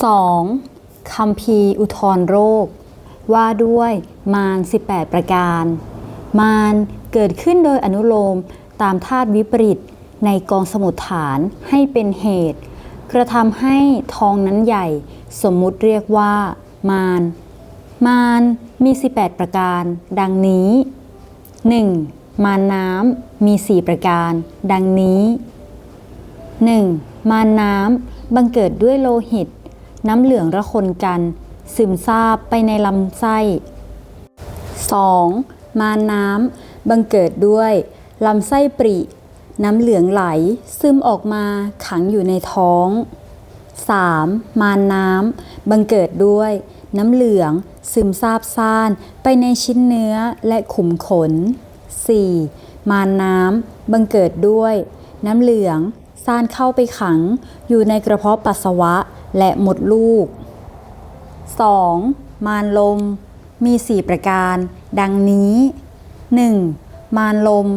2. คำพีร์อุทธรโรค ว่าด้วยมาร 18 ประการ มารเกิดขึ้นโดยอนุโลมตามธาตุวิปริตในกองสมุดฐานให้เป็นเหตุ กระทำให้ทองนั้นใหญ่ สมมุติเรียกว่า มาร มารมี 18 ประการ ดังนี้ 1. มารน้ำมี 4 ประการ ดังนี้ 1. มารน้ำบังเกิดด้วยโลหิต น้ำเหลืองระคนกัน ซึมซาบไปในลำไส้ 2. มาน้ำบังเกิดด้วยลำไส้ปริ น้ำเหลืองไหล ซึมออกมาขังอยู่ในท้อง 3. มาน้ำบังเกิดด้วย น้ำเหลืองซึมซาบซ่านไปในชิ้นเนื้อและขุมขน 4. มาน้ำบังเกิดด้วย น้ำเหลืองซ่านเข้าไปขัง อยู่ในกระเพาะปัสสาวะ และหมดลูก 2. มารลม มี 4 ประการ ดังนี้ 1. มารลม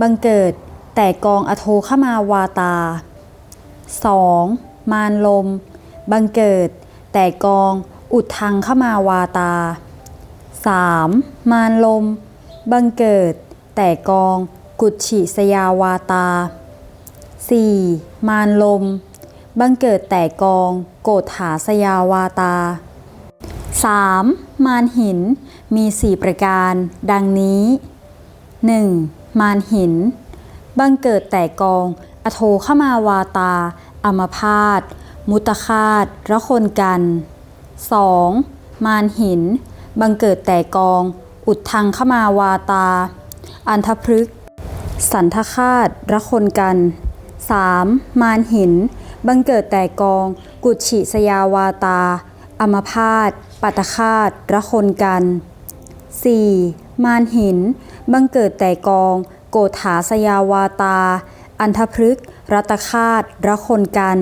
บังเกิดแต่กองอโทขมาวาตา 2. มารลม บังเกิดแต่กองอุดทังขมาวาตา 3. มารลม บังเกิดแต่กองกุจฉิสยาวาตา 4. มารลม บังเกิดแต่กอง โกฏฐาสยาวาตา 3. มารหินมี4ประการ ดังนี้ 1. มารหิน บังเกิดแต่กอง อโทขมาวาตา อมพาตมุตคาตระคนกัน 2. มารหิน บังเกิดแต่กอง อุดทังขมาวาตา อันทพฤกษ์สันทคาตระคนกัน 3. มารหิน บังเกิดแต่กอง กุจฉิสยาวาตา อมพาตปัตคาตระคนกัน 4. มารหิน บังเกิดแต่กอง โกฏฐาสยาวาตา อันทพฤกรัตคาตระคนกัน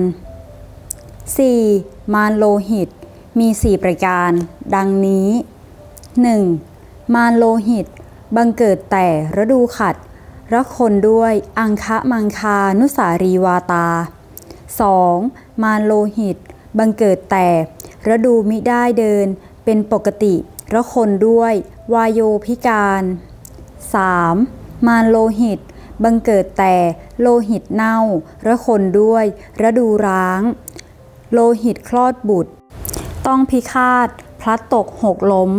4. มารโลหิต มี 4 ประการ ดังนี้ 1. มารโลหิต บังเกิดแต่ฤดูขัดระคนด้วยอังคะมังคานุสารีวาตา 2. มารโลหิต บังเกิดแต่ฤดูมิได้เดิน เป็นปกติระคนด้วย วายโยพิการ 3. มารโลหิต บังเกิดแต่โลหิตเน่า ระคนด้วยฤดูร้าง โลหิตคลอดบุตร ต้องพิฆาต พลัดตกหกล้ม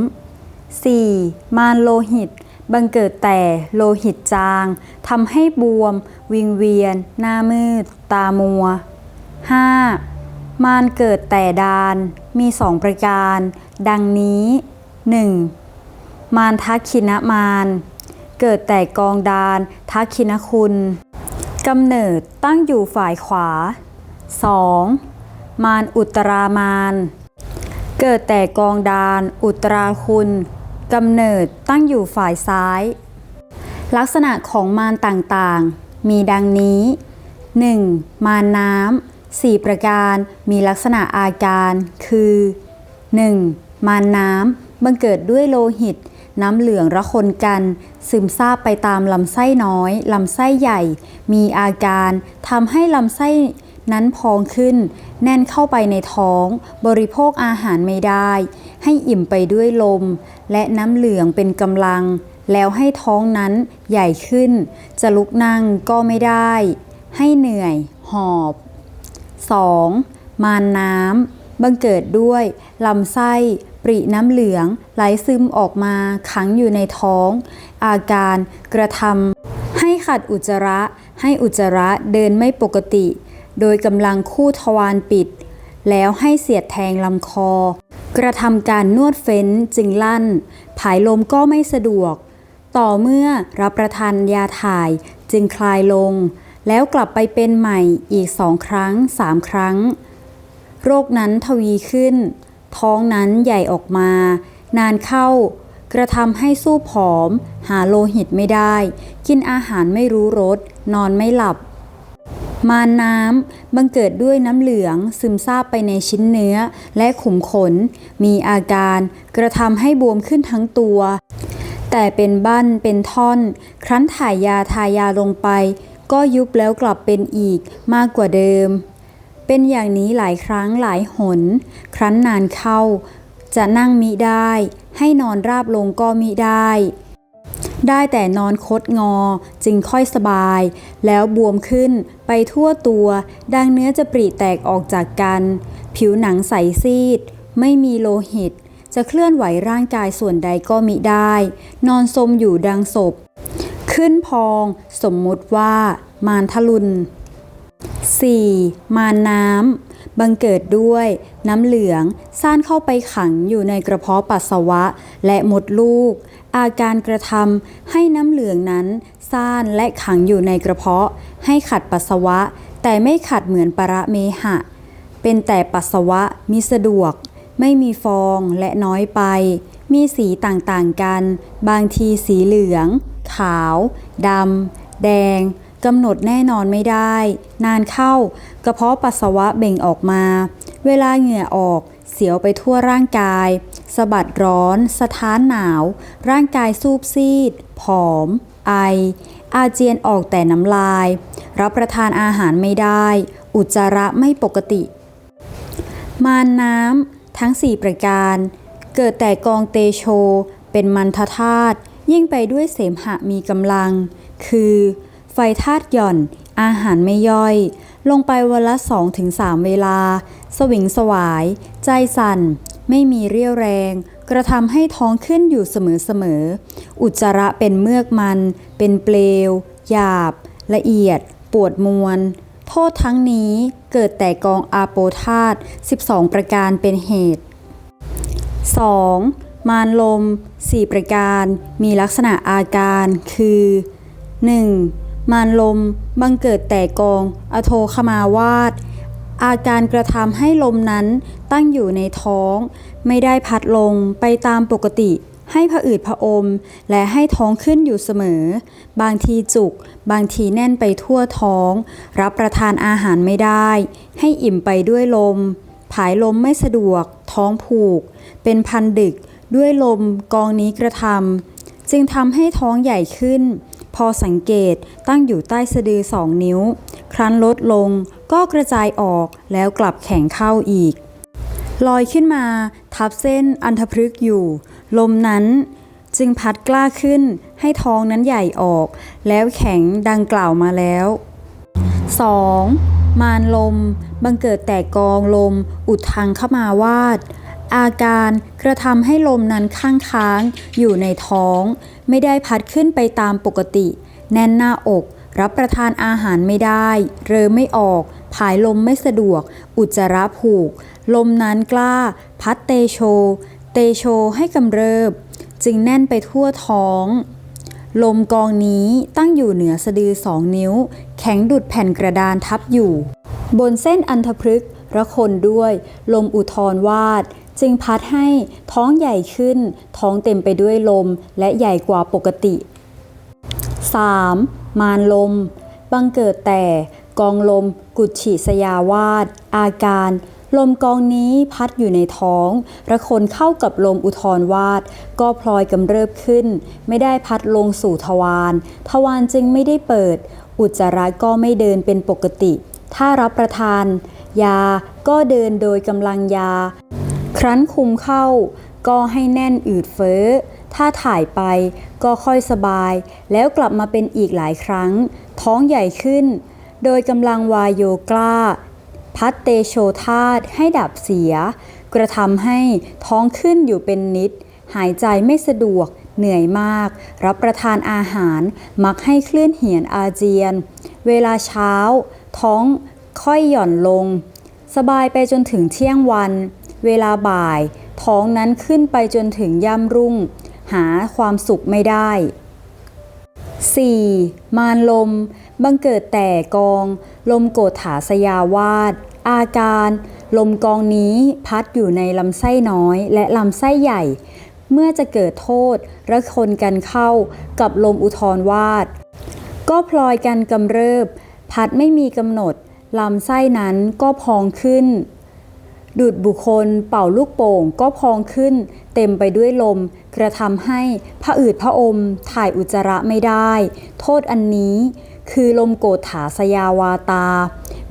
4. มารโลหิต บังเกิดแต่โลหิตจางทำให้บวม วิงเวียน หน้ามืด ตามัว 5. มารเกิดแต่ดานมีสองประการ ดังนี้ 1. มารทักขินมารเกิดแต่กองดานทักขินคุณกำเนิดตั้งอยู่ฝ่ายขวา 2. มารอุตรามารเกิดแต่กองดานอุตราคุณกำเนิดตั้งอยู่ฝ่ายซ้าย ลักษณะของมารต่างๆ มีดังนี้ 1. มารน้ำ สี่ประการมีลักษณะอาการคือ 1. มารน้ำบังเกิดด้วยโลหิต น้ำเหลืองระคนกัน ซึมซาบไปตามลำไส้น้อย ลำไส้ใหญ่ มีอาการทำให้ลำไส้นั้นพองขึ้น แน่นเข้าไปในท้อง บริโภคอาหารไม่ได้ ให้อิ่มไปด้วยลม และน้ำเหลืองเป็นกำลัง แล้วให้ท้องนั้นใหญ่ขึ้น จะลุกนั่งก็ไม่ได้ ให้เหนื่อย หอบ 2. มารน้ำบังเกิดด้วยลำไส้ ปริน้ำเหลือง ไหลซึมออกมาขังอยู่ในท้อง อาการกระทำให้ขัดอุจจาระ ให้อุจจาระเดินไม่ปกติ โดยกำลังคู่ทวารปิด แล้วให้เสียดแทงลำคอ กระทำการนวดเฟ้นจึงลั่น ผายลมก็ไม่สะดวก ต่อเมื่อรับประทานยาถ่ายจึงคลายลง แล้วกลับไปเป็นใหม่อีกสองครั้งสามครั้ง โรคนั้นทวีขึ้น ท้องนั้นใหญ่ออกมา นานเข้ากระทำให้สู้ผอม หาโลหิตไม่ได้ กินอาหารไม่รู้รส นอนไม่หลับ มารน้ำบังเกิดด้วยน้ำเหลืองซึมซาบไปในชิ้นเนื้อและขุมขน มีอาการกระทำให้บวมขึ้นทั้งตัว แต่เป็นบั้นเป็นท่อน ครั้นถ่ายยาทายาลงไป ก็ยุบแล้วกลับเป็นอีกมากกว่าเดิม เป็นอย่างนี้หลายครั้งหลายหน ครั้นนานเข้า จะนั่งมิได้ ให้นอนราบลงก็มิได้ ได้แต่นอนคดงอจึงค่อยสบาย แล้วบวมขึ้นไปทั่วตัว ดังเนื้อจะปริแตกออกจากกัน ผิวหนังใสซีด ไม่มีโลหิตจะเคลื่อนไหวร่างกายส่วนใดก็มิได้ นอนสมอยู่ดังศพ ขึ้นพองสมมุติว่า มารทลุน 4. มารน้ำ บังเกิดด้วยน้ำเหลืองซ่านเข้าไปขังอยู่ในกระเพาะปัสสาวะและมดลูก อาการกระทำให้น้ำเหลืองนั้นซ่านและขังอยู่ในกระเพาะ ให้ขัดปัสสาวะ แต่ไม่ขัดเหมือนประเมหะ เป็นแต่ปัสสาวะมิสะดวก ไม่มีฟองและน้อยไป มีสีต่างๆกัน บางทีสีเหลือง ขาวดำแดงกำหนดแน่นอนไม่ได้ นานเข้ากระเพาะปัสสาวะเบ่งออกมา เวลาเหงื่อออก เสียวไปทั่วร่างกายสะบัดร้อน สะท้านหนาว ร่างกายซูบซีด ผอม ไอ อาเจียนออกแต่น้ำลาย รับประทานอาหารไม่ได้ อุจจาระไม่ปกติ มารน้ำทั้ง 4 ประการ เกิดแต่กองเตโช เป็นมันทธาตุ ยิ่งไปด้วยเสมหะมีกำลัง คือ ไฟธาตุหย่อน อาหารไม่ย่อย ลงไปวันละ 2-3 เวลา สวิงสวาย ใจสั่น ไม่มีเรี่ยวแรง กระทำให้ท้องขึ้นอยู่เสมอๆ อุจจาระเป็นเมือกมัน เป็นเปลว หยาบ ละเอียด ปวดมวลโทษทั้งนี้เกิดแต่กองอาโปธาตุ12 ประการเป็นเหตุ 2. มารลม 4 ประการมีลักษณะอาการคือ 1. มารลมบังเกิดแต่กอง อโทคมาวาตอาการกระทำให้ลมนั้นตั้งอยู่ในท้อง ไม่ได้พัดลงไปตามปกติ ให้ผะอืดผะอม และให้ท้องขึ้นอยู่เสมอ บางทีจุก บางทีแน่นไปทั่วท้อง รับประทานอาหารไม่ได้ ให้อิ่มไปด้วยลม ผายลมไม่สะดวก ท้องผูก เป็นพันดึก ด้วยลมกองนี้กระทำจึงทำให้ท้องใหญ่ขึ้น พอสังเกตตั้งอยู่ใต้สะดือสองนิ้ว ครั้นลดลงก็กระจายออกแล้วกลับแข็งเข้าอีก ลอยขึ้นมา ทับเส้นอันทพฤกษ์อยู่ ลมนั้นจึงพัดกล้าขึ้นให้ท้องนั้นใหญ่ออก แล้วแข็งดังกล่าวมาแล้ว 2. มารลม บังเกิดแต่กองลม อุดทางเข้ามาวาด อาการกระทำให้ลมนั้นข้างค้างอยู่ในท้อง ไม่ได้พัดขึ้นไปตามปกติ แน่นหน้าอก รับประทานอาหารไม่ได้ เรอไม่ออก ผายลมไม่สะดวก อุจจาระผูก ลมนั้นกล้า พัดเตโช เตโชให้กำเริบ จึงแน่นไปทั่วท้อง ลมกองนี้ตั้งอยู่เหนือสะดือสองนิ้ว แข็งดุดแผ่นกระดานทับอยู่ บนเส้นอันทพฤกษ์ระคนด้วย ลมอุทธรวาด จึงพัดให้ท้องใหญ่ขึ้น ท้องเต็มไปด้วยลมและใหญ่กว่าปกติ 3. มารลม บังเกิดแต่กองลมกุจฉิสยาวาดอาการลมกองนี้พัดอยู่ในท้องระคนเข้ากับลมอุทธรวาดก็พลอยกำเริบขึ้น ไม่ได้พัดลงสู่ทวารทวารจึงไม่ได้เปิด อุจจาระก็ไม่เดินเป็นปกติ ถ้ารับประทาน ยาก็เดินโดยกำลังยา ครั้นคุมเข้าก็ให้แน่นอืดเฟ้อ ถ้าถ่ายไปก็ค่อยสบาย แล้วกลับมาเป็นอีกหลายครั้ง ท้องใหญ่ขึ้น โดยกำลังวายโยกล้า พัดเตโชธาตให้ดับเสีย กระทำให้ท้องขึ้นอยู่เป็นนิด หายใจไม่สะดวก เหนื่อยมาก รับประทานอาหารมักให้เคลื่อนเหียนอาเจียน เวลาเช้า ท้องค่อยหย่อนลง สบายไปจนถึงเที่ยงวัน เวลาบ่าย ท้องนั้นขึ้นไปจนถึงย่ำรุ่ง หาความสุขไม่ได้ 4. มารลม บังเกิดแต่กอง ลมโกฏฐาสยาวาดอาการ ลมกองนี้พัดอยู่ในลำไส้น้อยและลำไส้ใหญ่ เมื่อจะเกิดโทษระคนกันเข้ากับลมอุทธรวาดก็พลอยกันกำเริบ พัดไม่มีกำหนดลำไส้นั้นก็พองขึ้น ดุดบุคคลเป่าลูกโป่งก็พองขึ้น เต็มไปด้วยลม กระทำให้ผะอืดผะอม ถ่ายอุจจาระไม่ได้ โทษอันนี้คือลมโกฏฐาสยาวาตา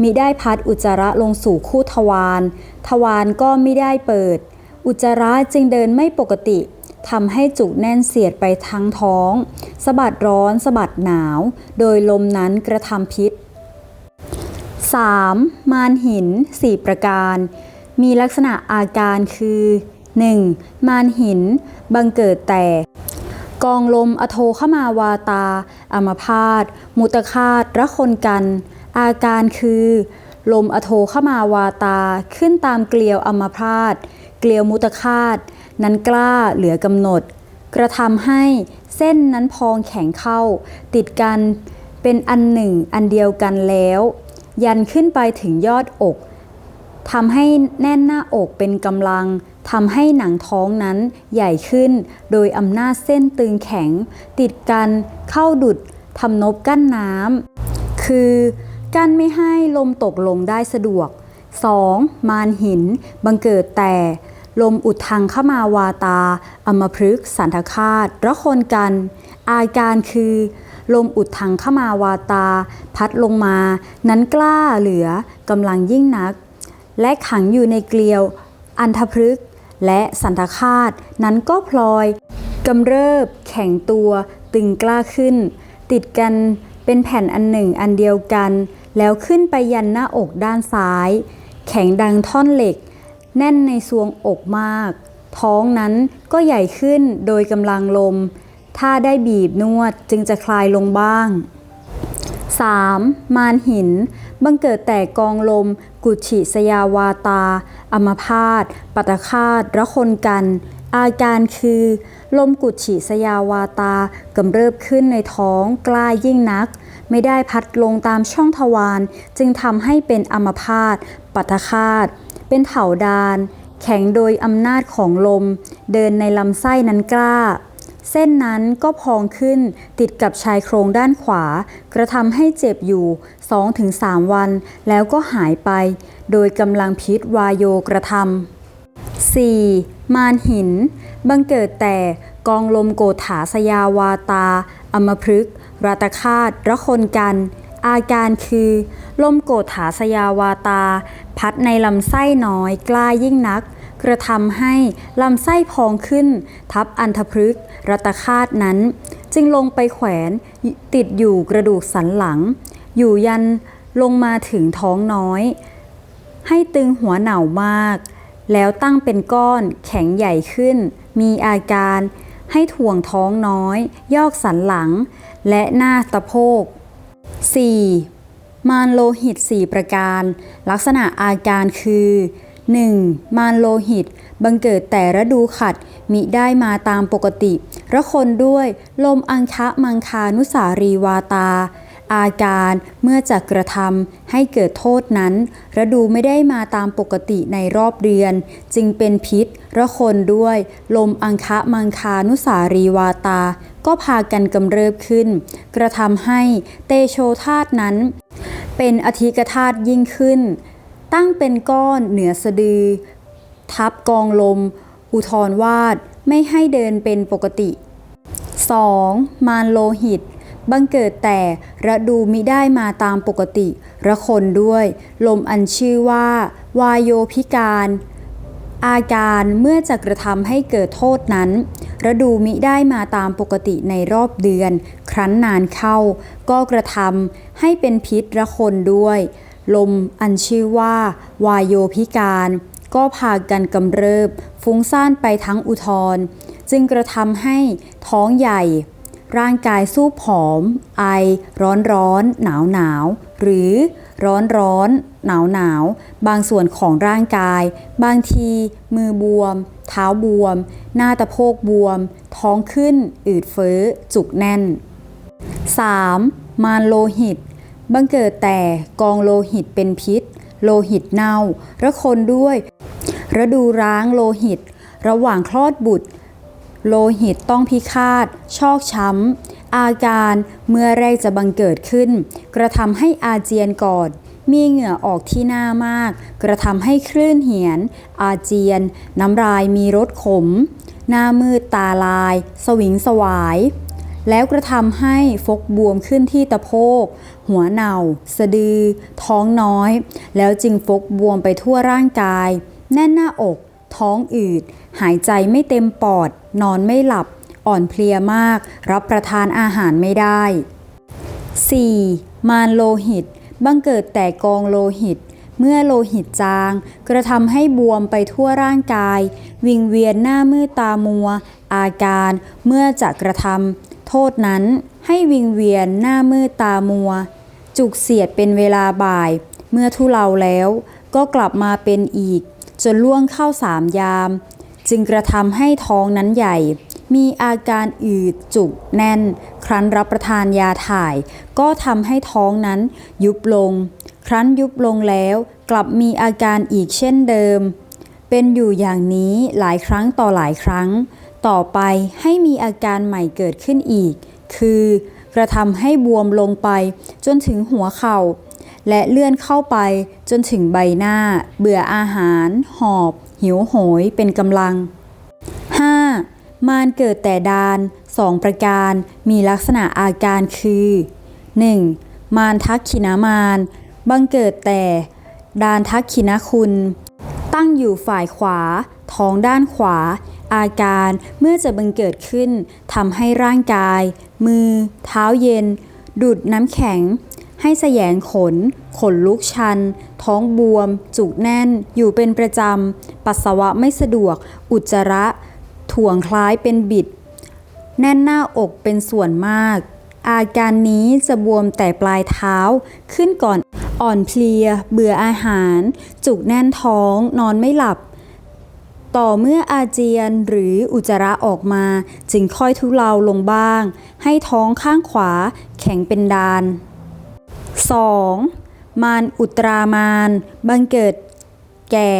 มิได้พัดอุจจาระลงสู่คู่ทวาร ทวารก็ไม่ได้เปิด อุจจาระจึงเดินไม่ปกติทำให้จุกแน่นเสียดไปทั้งท้องสะบัดร้อนสะบัดหนาว โดยลมนั้นกระทำพิษ 3. มารหิน 4 ประการ มีลักษณะอาการคือ 1. มารหิน บังเกิดแต่ กองลมอโทขมาวาตาอมพาตมุตคาตระคนกัน อาการคือ ลมอโทขมาวาตาขึ้นตามเกลียวอมพาตเกลียวมุตคาตนั้นกล้าเหลือกำหนด กระทำให้เส้นนั้นพองแข็งเข้า ติดกันเป็นอันหนึ่งอันเดียวกันแล้ว ยันขึ้นไปถึงยอดอก ทำให้แน่นหน้าอกเป็นกำลังทำให้หนังท้องนั้นใหญ่ขึ้น โดยอำนาจเส้นตึงแข็ง ติดกันเข้าดุดทำนบกั้นน้ำคือกั้นไม่ให้ลมตกลงได้สะดวก 2. มารหิน บังเกิดแต่ ลมอุดทางเข้ามาวาตา อมพฤกสันทคาตระคนกัน อาการคือ ลมอุดทางเข้ามาวาตา พัดลงมา นั้นกล้าเหลือกำลังยิ่งนัก และขังอยู่ในเกลียว อันทพฤกษ์และสันทคาตนั้นก็พลอยกำเริบ แข็งตัวตึงกล้าขึ้น ติดกันเป็นแผ่นอันหนึ่งอันเดียวกัน แล้วขึ้นไปยันหน้าอกด้านซ้าย แข็งดังท่อนเหล็ก แน่นในซวงอกมาก ท้องนั้นก็ใหญ่ขึ้นโดยกำลังลม ถ้าได้บีบนวดจึงจะคลายลงบ้าง 3. มารหิน บังเกิดแต่กองลม กุชิสยาวาตา อมพาตปัตคาตระคนกัน อาการคือ ลมกุชิสยาวาตากำเริบขึ้นในท้องกล้ายิ่งนัก ไม่ได้พัดลงตามช่องทวารจึงทำให้เป็นอมพาตปัตตคาตเป็นเถาดาน แข็งโดยอำนาจของลม เดินในลำไส้นั้นกล้า เส้นนั้นก็พองขึ้นติดกับชายโครงด้านขวา กระทำให้เจ็บอยู่ 2-3 วัน แล้วก็หายไป โดยกำลังพิษวายโยกระทำ 4. มารหิน บังเกิดแต่กองลมโกฏาสยาวาตา อมพฤกราตคาตระคนกัน อาการคือ ลมโกฏาสยาวาตา พัดในลำไส้น้อยกล้ายิ่งนัก กระทำให้ลำไส้พองขึ้น ทับอันทพฤกษ์รัตคาตนั้น จึงลงไปแขวนติดอยู่กระดูกสันหลัง อยู่ยันลงมาถึงท้องน้อย ให้ตึงหัวเหน่ามาก แล้วตั้งเป็นก้อนแข็งใหญ่ขึ้น มีอาการให้ถ่วงท้องน้อย ยอกสันหลัง และหน้าตะโพก 4. มารโลหิต 4 ประการ ลักษณะอาการคือ 1. มารโลหิต บังเกิดแต่ระดูขัด มิได้มาตามปกติระคนด้วยลมอังคะมังคานุสารีวาตา อาการเมื่อจะกระทำให้เกิดโทษนั้น ระดูไม่ได้มาตามปกติในรอบเดือน จึงเป็นพิษระคนด้วย ลมอังคะมังคานุสารีวาตา ก็พากันกำเริบขึ้น กระทำให้เตโชธาตนั้น เป็นอธิกธาตุยิ่งขึ้น ตั้งเป็นก้อนเหนือสะดือ ทับกองลม อุทรวาดไม่ให้เดินเป็นปกติ 2. มารโลหิต บังเกิดแต่ระดูมิได้มาตามปกติ ระคนด้วย ลมอันชื่อว่า วายโยพิการ อาการเมื่อจะกระทำให้เกิดโทษนั้น ระดูมิได้มาตามปกติในรอบเดือน ครั้นนานเข้า ก็กระทำให้เป็นพิษระคนด้วย ลมอันชื่อว่า วายโยพิการ ก็พากันกำเริบ ฟุ้งซ่านไปทั้งอุทธรจึงกระทำให้ท้องใหญ่ ร่างกายสู้ผอม ไอ ร้อนร้อนหนาวหนาวหรือร้อนร้อนหนาวหนาวบางส่วนของร่างกาย บางที มือบวม เท้าบวม หน้าตะโพกบวม ท้องขึ้น อืดเฟ้อ จุกแน่น 3. มารโลหิต บังเกิดแต่กองโลหิตเป็นพิษ โลหิตเน่าระคนด้วย ระดูร้างโลหิต ระหว่างคลอดบุตร โลหิตต้องพิฆาต ชอกช้ำ อาการเมื่อแรกจะบังเกิดขึ้น กระทำให้อาเจียนก่อนมีเหงื่อออกที่หน้ามาก กระทำให้คลื่นเหียน อาเจียน น้ำลายมีรสขม หน้ามืดตาลาย สวิงสวาย แล้วกระทำให้ฟกบวมขึ้นที่ตะโพก หัวเน่าสะดือ ท้องน้อย แล้วจึงฟกบวมไปทั่วร่างกาย แน่นหน้าอก ท้องอืด หายใจไม่เต็มปอด นอนไม่หลับ อ่อนเพลียมาก รับประทานอาหารไม่ได้ 4. มารโลหิต บังเกิดแต่กองโลหิตเมื่อโลหิตจาง กระทำให้บวมไปทั่วร่างกาย วิงเวียนหน้ามืดตามัว อาการเมื่อจะกระทำ โทษนั้นให้วิงเวียนหน้ามืดตามัว จุกเสียดเป็นเวลาบ่าย เมื่อทุเลาแล้วก็กลับมาเป็นอีก จนล่วงเข้าสามยาม จึงกระทำให้ท้องนั้นใหญ่ มีอาการอืดจุกแน่น ครั้นรับประทานยาถ่าย ก็ทำให้ท้องนั้นยุบลง ครั้นยุบลงแล้วกลับมีอาการอีกเช่นเดิม เป็นอยู่อย่างนี้หลายครั้งต่อหลายครั้ง ต่อไปให้มีอาการใหม่เกิดขึ้นอีก คือกระทำให้บวมลงไปจนถึงหัวเข่า และเลื่อนเข้าไปจนถึงใบหน้า เบื่ออาหาร หอบ หิวโหยเป็นกำลัง 5. มารเกิดแต่ดานสองประการมีลักษณะอาการคือ 1. มารทักขินามารบังเกิดแต่ ดานทักขินคุณ ตั้งอยู่ฝ่ายขวา ท้องด้านขวา อาการเมื่อจะบังเกิดขึ้นทำให้ร่างกาย มือ เท้าเย็น ดูดน้ำแข็ง ให้แสยงขน ขนลุกชัน ท้องบวม จุกแน่น อยู่เป็นประจำ ปัสสาวะไม่สะดวก อุจจาระ ถ่วงคล้ายเป็นบิด แน่นหน้าอกเป็นส่วนมาก อาการนี้จะบวมแต่ปลายเท้าขึ้นก่อนอ่อนเพลีย เบื่ออาหาร จุกแน่นท้อง นอนไม่หลับ ต่อเมื่ออาเจียนหรืออุจจาระออกมา จึงค่อยทุเลาลงบ้าง ให้ท้องข้างขวาแข็งเป็นดาน 2. มารอุตรามานบังเกิด แก่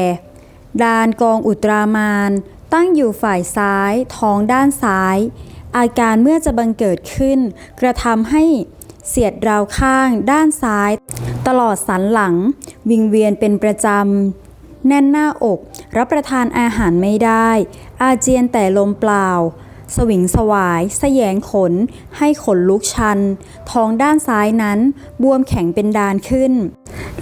ดานกองอุตรามานตั้งอยู่ฝ่ายซ้าย ท้องด้านซ้าย อาการเมื่อจะบังเกิดขึ้น กระทำให้เสียดราวข้างด้านซ้าย ตลอดสันหลัง วิงเวียนเป็นประจำ แน่นหน้าอก รับประทานอาหารไม่ได้ อาเจียนแต่ลมเปล่า สวิงสวาย แสยงขน ให้ขนลุกชัน ท้องด้านซ้ายนั้น บวมแข็งเป็นดานขึ้น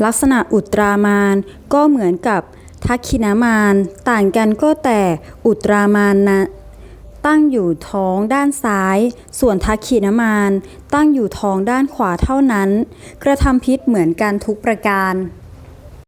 ลักษณะอุตรามานก็เหมือนกับทักขินามาน ต่างกันก็แต่อุตรามานนะตั้งอยู่ท้องด้านซ้าย ส่วนทักขินามาน ตั้งอยู่ท้องด้านขวาเท่านั้น กระทำพิษเหมือนกันทุกประการ